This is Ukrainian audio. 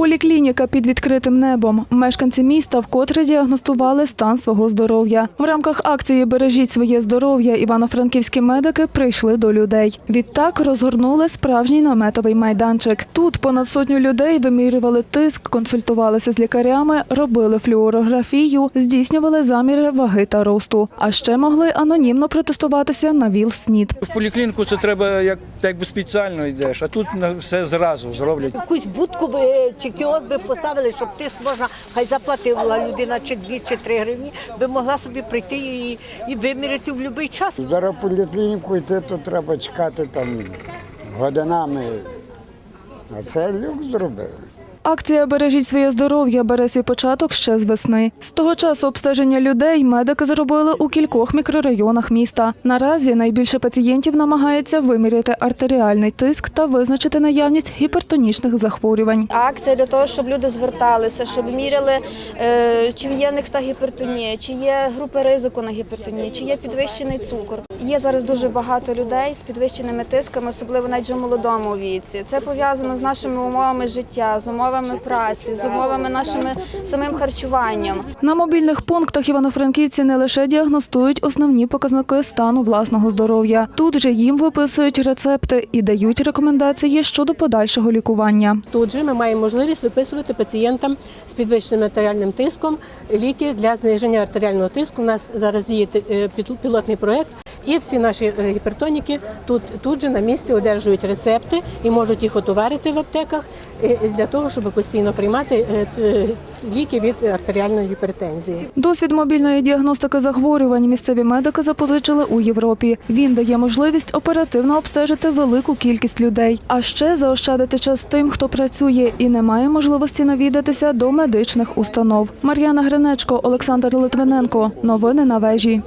Поліклініка під відкритим небом. Мешканці міста вкотре діагностували стан свого здоров'я. В рамках акції Бережіть своє здоров'я івано-франківські медики прийшли до людей. Відтак розгорнули справжній наметовий майданчик. Тут понад сотню людей вимірювали тиск, консультувалися з лікарями, робили флюорографію, здійснювали заміри ваги та росту. А ще могли анонімно протестуватися на ВІЛ-СНІД. В поліклініку це треба як, як би спеціально йдеш, а тут на все зразу зроблять. Якусь будку би чи кіоск би поставили, щоб тиск можна, хай заплатила людина чи дві, чи три гривні, би могла собі прийти і, і виміряти в будь-який час. Зараз в поліклініку йти, то треба чекати там годинами. А це люк зробили. Акція Бережіть своє здоров'я бере свій початок ще з весни. З того часу обстеження людей медики зробили у кількох мікрорайонах міста. Наразі найбільше пацієнтів намагається виміряти артеріальний тиск та визначити наявність гіпертонічних захворювань. Акція для того, щоб люди зверталися, щоб міряли, е, чи є них та гіпертонія, чи є групи ризику на гіпертонію, чи є підвищений цукор. Є зараз дуже багато людей з підвищеними тисками, особливо навіть в молодому віці. Це пов'язано з нашими умовами життя, з умовами праці, з умовами нашими самим харчуванням. На мобільних пунктах івано-франківці не лише діагностують основні показники стану власного здоров'я. Тут же їм виписують рецепти і дають рекомендації щодо подальшого лікування. Тут же ми маємо можливість виписувати пацієнтам з підвищеним артеріальним тиском ліки для зниження артеріального тиску. У нас зараз діє е, пілотний проєкт. І всі наші е, гіпертоніки тут, тут же на місці одержують рецепти і можуть їх отоварити в аптеках е, для того, щоб постійно приймати е, е, ліки від артеріальної гіпертензії. Досвід мобільної діагностики захворювань місцеві медики запозичили у Європі. Він дає можливість оперативно обстежити велику кількість людей, а ще заощадити час тим, хто працює і не має можливості навідатися до медичних установ. Мар'яна Гринечко, Олександр Литвиненко. Новини на вежі.